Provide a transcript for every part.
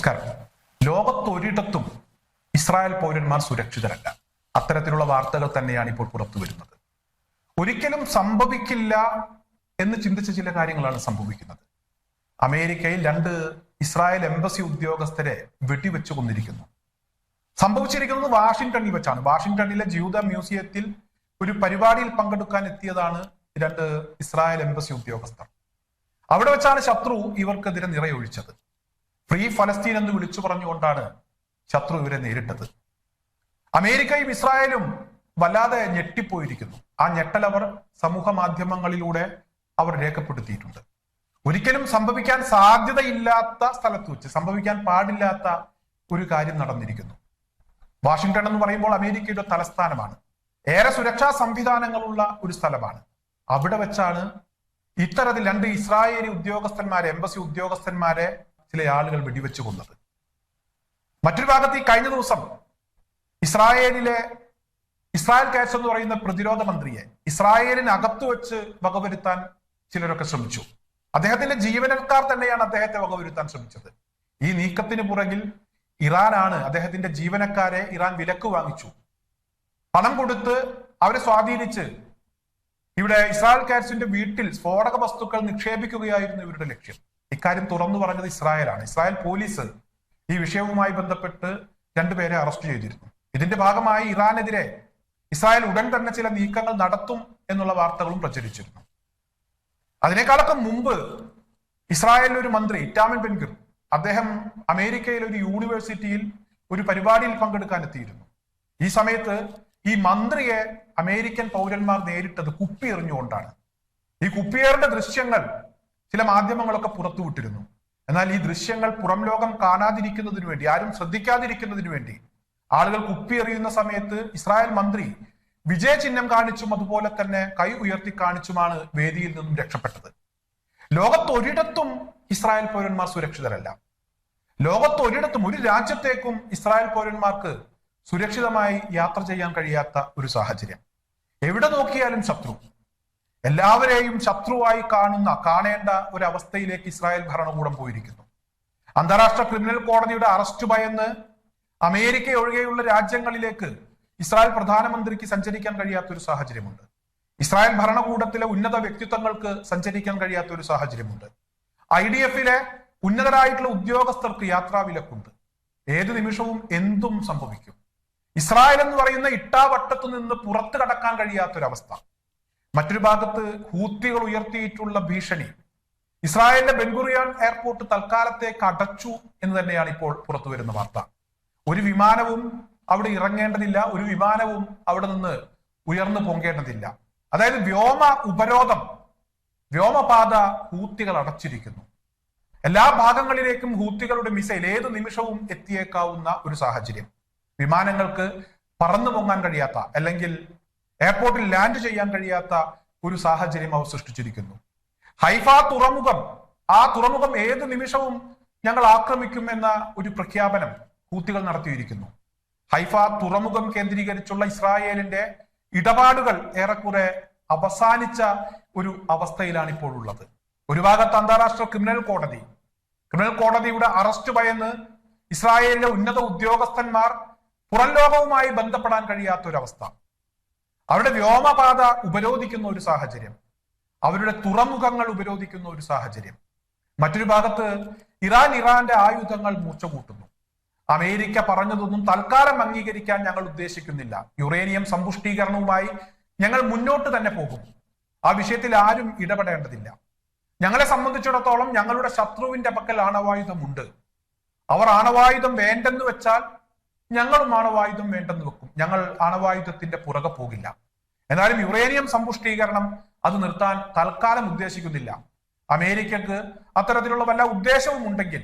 നമസ്കാരം. ലോകത്തൊരിടത്തും ഇസ്രായേൽ പൗരന്മാർ സുരക്ഷിതരല്ല. അത്തരത്തിലുള്ള വാർത്തകൾ തന്നെയാണ് ഇപ്പോൾ പുറത്തു വരുന്നത്. ഒരിക്കലും സംഭവിക്കില്ല എന്ന് ചിന്തിച്ച ചില കാര്യങ്ങളാണ് സംഭവിക്കുന്നത്. അമേരിക്കയിൽ രണ്ട് ഇസ്രായേൽ എംബസി ഉദ്യോഗസ്ഥരെ വെട്ടിവെച്ചു കൊന്നിരിക്കുന്നു സംഭവിച്ചിരിക്കുന്നത് വാഷിംഗ്ടണിൽ വെച്ചാണ്. വാഷിംഗ്ടണിലെ ജൂത മ്യൂസിയത്തിൽ ഒരു പരിപാടിയിൽ പങ്കെടുക്കാൻ എത്തിയതാണ് രണ്ട് ഇസ്രായേൽ എംബസി ഉദ്യോഗസ്ഥർ. അവിടെ വെച്ചാണ് ശത്രു ഇവർക്കെതിരെ നിറയൊഴിച്ചത്. ഫ്രീ ഫലസ്തീൻ എന്ന് വിളിച്ചു പറഞ്ഞുകൊണ്ടാണ് ശത്രു ഇവരെ നേരിട്ടത്. അമേരിക്കയും ഇസ്രായേലും വല്ലാതെ ഞെട്ടിപ്പോയിരിക്കുന്നു. ആ ഞെട്ടൽ അവർ സമൂഹ മാധ്യമങ്ങളിലൂടെ അവർ രേഖപ്പെടുത്തിയിട്ടുണ്ട്. ഒരിക്കലും സംഭവിക്കാൻ സാധ്യതയില്ലാത്ത സ്ഥലത്ത് വെച്ച് സംഭവിക്കാൻ പാടില്ലാത്ത ഒരു കാര്യം നടന്നിരിക്കുന്നു. വാഷിംഗ്ടൺ എന്ന് പറയുമ്പോൾ അമേരിക്കയുടെ തലസ്ഥാനമാണ്. ഏറെ സുരക്ഷാ സംവിധാനങ്ങളുള്ള ഒരു സ്ഥലമാണ്. അവിടെ വെച്ചാണ് ഇത്തരത്തിൽ രണ്ട് ഇസ്രായേലി ഉദ്യോഗസ്ഥന്മാരെ എംബസി ഉദ്യോഗസ്ഥന്മാരെ ചില ആളുകൾ വെടിവെച്ച് കൊന്നത്. മറ്റൊരു ഭാഗത്ത് ഈ കഴിഞ്ഞ ദിവസം ഇസ്രായേലിലെ ഇസ്രായേൽ കാറ്റ്സ് എന്ന് പറയുന്ന പ്രതിരോധ മന്ത്രിയെ ഇസ്രായേലിന് അകത്തു വെച്ച് വകവരുത്താൻ ചിലരൊക്കെ ശ്രമിച്ചു. അദ്ദേഹത്തിന്റെ ജീവനക്കാർ തന്നെയാണ് അദ്ദേഹത്തെ വകവരുത്താൻ ശ്രമിച്ചത്. ഈ നീക്കത്തിന് പുറകിൽ ഇറാനാണ് അദ്ദേഹത്തിന്റെ ജീവനക്കാരെ ഇറാൻ വിലക്ക് വാങ്ങിച്ചു. പണം കൊടുത്ത് അവരെ സ്വാധീനിച്ച് ഇവിടെ ഇസ്രായേൽ കാറ്റ്സിന്റെ വീട്ടിൽ സ്ഫോടക വസ്തുക്കൾ നിക്ഷേപിക്കുകയായിരുന്നു ഇവരുടെ ലക്ഷ്യം. ഇക്കാര്യം തുറന്നു പറഞ്ഞത് ഇസ്രായേലാണ്. ഇസ്രായേൽ പോലീസ് ഈ വിഷയവുമായി ബന്ധപ്പെട്ട് രണ്ടുപേരെ അറസ്റ്റ് ചെയ്തിരുന്നു. ഇതിന്റെ ഭാഗമായി ഇറാനെതിരെ ഇസ്രായേൽ ഉടൻ തന്നെ ചില നീക്കങ്ങൾ നടത്തും എന്നുള്ള വാർത്തകളും പ്രചരിച്ചിരുന്നു. അതിനേക്കാളൊക്കെ മുമ്പ് ഇസ്രായേലിലെ ഒരു മന്ത്രി ഇറ്റാമിൻ ബെൻഗിർ അദ്ദേഹം അമേരിക്കയിലെ ഒരു യൂണിവേഴ്സിറ്റിയിൽ ഒരു പരിപാടിയിൽ പങ്കെടുക്കാൻ എത്തിയിരുന്നു. ഈ സമയത്ത് ഈ മന്ത്രിയെ അമേരിക്കൻ പൗരന്മാർ നേരിട്ടത് കുപ്പി എറിഞ്ഞുകൊണ്ടാണ് ഈ കുപ്പിയേറിന്റെ ദൃശ്യങ്ങൾ ചില മാധ്യമങ്ങളൊക്കെ പുറത്തുവിട്ടിരുന്നു. എന്നാൽ ഈ ദൃശ്യങ്ങൾ പുറം ലോകം കാണാതിരിക്കുന്നതിന് വേണ്ടി ആരും ശ്രദ്ധിക്കാതിരിക്കുന്നതിന് വേണ്ടി ആളുകൾ കുപ്പി എറിയുന്ന സമയത്ത് ഇസ്രായേൽ മന്ത്രി വിജയ ചിഹ്നം കാണിച്ചും അതുപോലെ തന്നെ കൈ ഉയർത്തി കാണിച്ചുമാണ് വേദിയിൽ നിന്നും രക്ഷപ്പെട്ടത്. ലോകത്തൊരിടത്തും ഇസ്രായേൽ പൗരന്മാർ സുരക്ഷിതരല്ല. ലോകത്തൊരിടത്തും ഒരു രാജ്യത്തേക്കും ഇസ്രായേൽ പൗരന്മാർക്ക് സുരക്ഷിതമായി യാത്ര ചെയ്യാൻ കഴിയാത്ത ഒരു സാഹചര്യം. എവിടെ നോക്കിയാലും ശത്രു. എല്ലാവരെയും ശത്രുവായി കാണുന്ന കാണേണ്ട ഒരു അവസ്ഥയിലേക്ക് ഇസ്രായേൽ ഭരണകൂടം പോയിരിക്കുന്നു. അന്താരാഷ്ട്ര ക്രിമിനൽ കോടതിയുടെ അറസ്റ്റ് ഭയന്ന് അമേരിക്ക ഒഴികെയുള്ള രാജ്യങ്ങളിലേക്ക് ഇസ്രായേൽ പ്രധാനമന്ത്രിക്ക് സഞ്ചരിക്കാൻ കഴിയാത്ത ഒരു സാഹചര്യമുണ്ട്. ഇസ്രായേൽ ഭരണകൂടത്തിലെ ഉന്നത വ്യക്തിത്വങ്ങൾക്ക് സഞ്ചരിക്കാൻ കഴിയാത്ത ഒരു സാഹചര്യമുണ്ട്. ഐ ഡി എഫിലെ ഉന്നതരായിട്ടുള്ള ഉദ്യോഗസ്ഥർക്ക് യാത്രാ വിലക്കുണ്ട്. ഏത് നിമിഷവും എന്തും സംഭവിക്കും. ഇസ്രായേൽ എന്ന് പറയുന്ന ഇട്ടാവട്ടത്തു നിന്ന് പുറത്തു കടക്കാൻ കഴിയാത്തൊരവസ്ഥ. മറ്റൊരു ഭാഗത്ത് ഹൂത്തികൾ ഉയർത്തിയിട്ടുള്ള ഭീഷണി. ഇസ്രായേലിന്റെ ബെൻഗുറിയാൻ എയർപോർട്ട് തൽക്കാലത്തേക്ക് അടച്ചു എന്ന് തന്നെയാണ് ഇപ്പോൾ പുറത്തു വരുന്ന വാർത്ത. ഒരു വിമാനവും അവിടെ ഇറങ്ങേണ്ടതില്ല ഒരു വിമാനവും അവിടെ നിന്ന് ഉയർന്നു പൊങ്ങേണ്ടതില്ല അതായത് വ്യോമ ഉപരോധം വ്യോമപാത ഹൂത്തികൾ അടച്ചിരിക്കുന്നു. എല്ലാ ഭാഗങ്ങളിലേക്കും ഹൂത്തികളുടെ മിസൈൽ ഏത് നിമിഷവും എത്തിയേക്കാവുന്ന ഒരു സാഹചര്യം. വിമാനങ്ങൾക്ക് പറന്നു പൊങ്ങാൻ കഴിയാത്ത അല്ലെങ്കിൽ എയർപോർട്ടിൽ ലാൻഡ് ചെയ്യാൻ കഴിയാത്ത ഒരു സാഹചര്യം അവർ സൃഷ്ടിച്ചിരിക്കുന്നു. ഹൈഫ തുറമുഖം ആ തുറമുഖം ഏത് നിമിഷവും ഞങ്ങൾ ആക്രമിക്കുമെന്ന ഒരു പ്രഖ്യാപനം കൂത്തികൾ നടത്തിയിരിക്കുന്നു. ഹൈഫ തുറമുഖം കേന്ദ്രീകരിച്ചുള്ള ഇസ്രായേലിന്റെ ഇടപാടുകൾ ഏറെക്കുറെ അവസാനിച്ച ഒരു അവസ്ഥയിലാണ് ഇപ്പോൾ ഉള്ളത് ഒരു ഭാഗത്ത് അന്താരാഷ്ട്ര ക്രിമിനൽ കോടതി ക്രിമിനൽ കോടതിയുടെ അറസ്റ്റ് ഭയന്ന് ഇസ്രായേലിലെ ഉന്നത ഉദ്യോഗസ്ഥന്മാർ പുറം ലോകവുമായി ബന്ധപ്പെടാൻ കഴിയാത്ത ഒരു അവസ്ഥ അവരുടെ വ്യോമപാത ഉപരോധിക്കുന്ന ഒരു സാഹചര്യം. അവരുടെ തുറമുഖങ്ങൾ ഉപരോധിക്കുന്ന ഒരു സാഹചര്യം. മറ്റൊരു ഭാഗത്ത് ഇറാൻ ഇറാന്റെ ആയുധങ്ങൾ മൂർച്ച കൂട്ടുന്നു അമേരിക്ക പറഞ്ഞതൊന്നും തൽക്കാലം അംഗീകരിക്കാൻ ഞങ്ങൾ ഉദ്ദേശിക്കുന്നില്ല. യുറേനിയം സമ്പുഷ്ടീകരണവുമായി ഞങ്ങൾ മുന്നോട്ട് തന്നെ പോകും. ആ വിഷയത്തിൽ ആരും ഇടപെടേണ്ടതില്ല. ഞങ്ങളെ സംബന്ധിച്ചിടത്തോളം ഞങ്ങളുടെ ശത്രുവിന്റെ പക്കൽ ആണവായുധമുണ്ട്. അവർ ആണവായുധം വേണ്ടെന്ന് വെച്ചാൽ ഞങ്ങളും ആണവായുധം വേണ്ടെന്ന് വെക്കും. ഞങ്ങൾ ആണവായുധത്തിന്റെ പുറകെ പോകില്ല. എന്നാലും യുറേനിയം സമ്പുഷ്ടീകരണം അത് നിർത്താൻ തൽക്കാലം ഉദ്ദേശിക്കുന്നില്ല. അമേരിക്കക്ക് അത്തരത്തിലുള്ള വല്ല ഉദ്ദേശവും ഉണ്ടെങ്കിൽ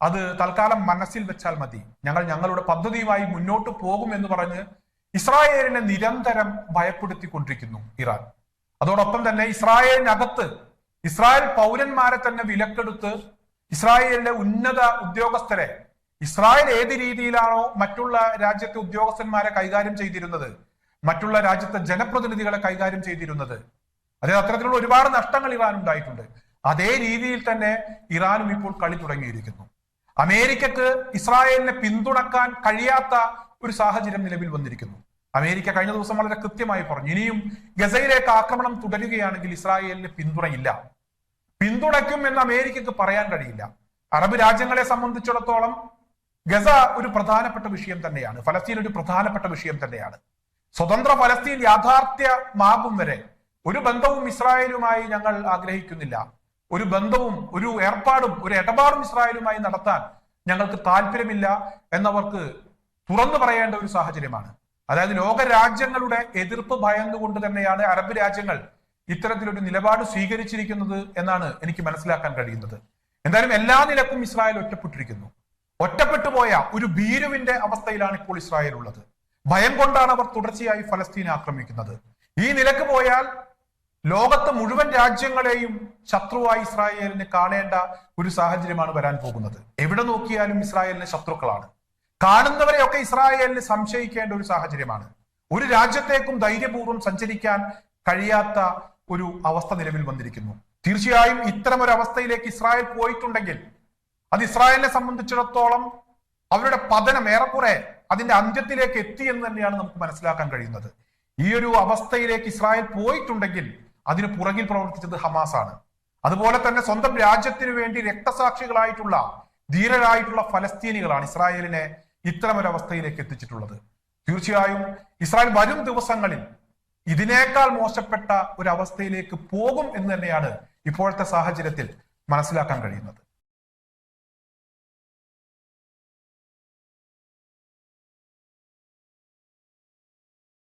അത് തൽക്കാലം മനസ്സിൽ വെച്ചാൽ മതി. ഞങ്ങൾ ഞങ്ങളുടെ പദ്ധതിയുമായി മുന്നോട്ട് പോകും എന്ന് പറഞ്ഞ് ഇസ്രായേലിനെ നിരന്തരം ഭയപ്പെടുത്തിക്കൊണ്ടിരിക്കുന്നു ഇറാൻ. അതോടൊപ്പം തന്നെ ഇസ്രായേലിനകത്ത് ഇസ്രായേൽ പൗരന്മാരെ തന്നെ വിലക്കെടുത്ത് ഇസ്രായേലിലെ ഉന്നത ഉദ്യോഗസ്ഥരെ ഇസ്രായേൽ ഏത് രീതിയിലാണോ മറ്റുള്ള രാജ്യത്തെ ഉദ്യോഗസ്ഥന്മാരെ കൈകാര്യം ചെയ്തിരുന്നത് മറ്റുള്ള രാജ്യത്തെ ജനപ്രതിനിധികളെ കൈകാര്യം ചെയ്തിരുന്നത്. അതായത് അത്തരത്തിലുള്ള ഒരുപാട് നഷ്ടങ്ങൾ ഇറാൻ ഉണ്ടായിട്ടുണ്ട്. അതേ രീതിയിൽ തന്നെ ഇറാനും ഇപ്പോൾ കളി തുടങ്ങിയിരിക്കുന്നു. അമേരിക്കക്ക് ഇസ്രായേലിനെ പിന്തുണക്കാൻ കഴിയാത്ത ഒരു സാഹചര്യം നിലവിൽ വന്നിരിക്കുന്നു. അമേരിക്ക കഴിഞ്ഞ ദിവസം വളരെ കൃത്യമായി പറഞ്ഞു ഇനിയും ഗസയിലേക്ക് ആക്രമണം തുടരുകയാണെങ്കിൽ ഇസ്രായേലിന് പിന്തുണയില്ല. പിന്തുണയ്ക്കും എന്ന് അമേരിക്കക്ക് പറയാൻ കഴിയില്ല. അറബ് രാജ്യങ്ങളെ സംബന്ധിച്ചിടത്തോളം ഗസ ഒരു പ്രധാനപ്പെട്ട വിഷയം തന്നെയാണ്. ഫലസ്തീൻ ഒരു പ്രധാനപ്പെട്ട വിഷയം തന്നെയാണ്. സ്വതന്ത്ര ഫലസ്തീൻ യാഥാർത്ഥ്യമാകും വരെ ഒരു ബന്ധവും ഇസ്രായേലുമായി ഞങ്ങൾ ആഗ്രഹിക്കുന്നില്ല. ഒരു ബന്ധവും ഒരു ഏർപ്പാടും ഒരു ഇടപാടും ഇസ്രായേലുമായി നടത്താൻ ഞങ്ങൾക്ക് താല്പര്യമില്ല എന്നവർക്ക് തുറന്നു പറയേണ്ട ഒരു സാഹചര്യമാണ്. അതായത് ലോക രാജ്യങ്ങളുടെ എതിർപ്പ് ഭയന്നുകൊണ്ട് തന്നെയാണ് അറബ് രാജ്യങ്ങൾ ഇത്തരത്തിലൊരു നിലപാട് സ്വീകരിച്ചിരിക്കുന്നത് എന്നാണ് എനിക്ക് മനസ്സിലാക്കാൻ കഴിയുന്നത്. എന്തായാലും എല്ലാ നിലക്കും ഇസ്രായേൽ ഒറ്റപ്പെട്ടിരിക്കുന്നു. ഒറ്റപ്പെട്ടു പോയ ഒരു ഭീരുവിന്റെ അവസ്ഥയിലാണ് ഇപ്പോൾ ഇസ്രായേൽ ഉള്ളത്. ഭയം കൊണ്ടാണ് അവർ തുടർച്ചയായി ഫലസ്തീനെ ആക്രമിക്കുന്നത്. ഈ നിലയ്ക്ക് പോയാൽ ലോകത്ത് മുഴുവൻ രാജ്യങ്ങളെയും ശത്രുവായി ഇസ്രായേലിന് കാണേണ്ട ഒരു സാഹചര്യമാണ് വരാൻ പോകുന്നത്. എവിടെ നോക്കിയാലും ഇസ്രായേലിന് ശത്രുക്കളാണ്. കാണുന്നവരെയൊക്കെ ഇസ്രായേലിന് സംശയിക്കേണ്ട ഒരു സാഹചര്യമാണ്. ഒരു രാജ്യത്തേക്കും ധൈര്യപൂർവം സഞ്ചരിക്കാൻ കഴിയാത്ത ഒരു അവസ്ഥ നിലവിൽ വന്നിരിക്കുന്നു. തീർച്ചയായും ഇത്തരം ഒരു അവസ്ഥയിലേക്ക് ഇസ്രായേൽ പോയിട്ടുണ്ടെങ്കിൽ അത് ഇസ്രായേലിനെ സംബന്ധിച്ചിടത്തോളം അവരുടെ പതനം ഏറെക്കുറെ അതിന്റെ അന്ത്യത്തിലേക്ക് എത്തി എന്ന് തന്നെയാണ് നമുക്ക് മനസ്സിലാക്കാൻ കഴിയുന്നത്. ഈ ഒരു അവസ്ഥയിലേക്ക് ഇസ്രായേൽ പോയിട്ടുണ്ടെങ്കിൽ അതിന് പുറകിൽ പ്രവർത്തിച്ചത് ഹമാസ് ആണ് അതുപോലെ തന്നെ സ്വന്തം രാജ്യത്തിനു വേണ്ടി രക്തസാക്ഷികളായിട്ടുള്ള ധീരരായിട്ടുള്ള ഫലസ്തീനികളാണ് ഇസ്രായേലിനെ ഇത്തരം ഒരു അവസ്ഥയിലേക്ക് എത്തിച്ചിട്ടുള്ളത്. തീർച്ചയായും ഇസ്രായേൽ വരും ദിവസങ്ങളിൽ ഇതിനേക്കാൾ മോശപ്പെട്ട ഒരു അവസ്ഥയിലേക്ക് പോകും എന്ന് തന്നെയാണ് ഇപ്പോഴത്തെ സാഹചര്യത്തിൽ മനസ്സിലാക്കാൻ കഴിയുന്നത്.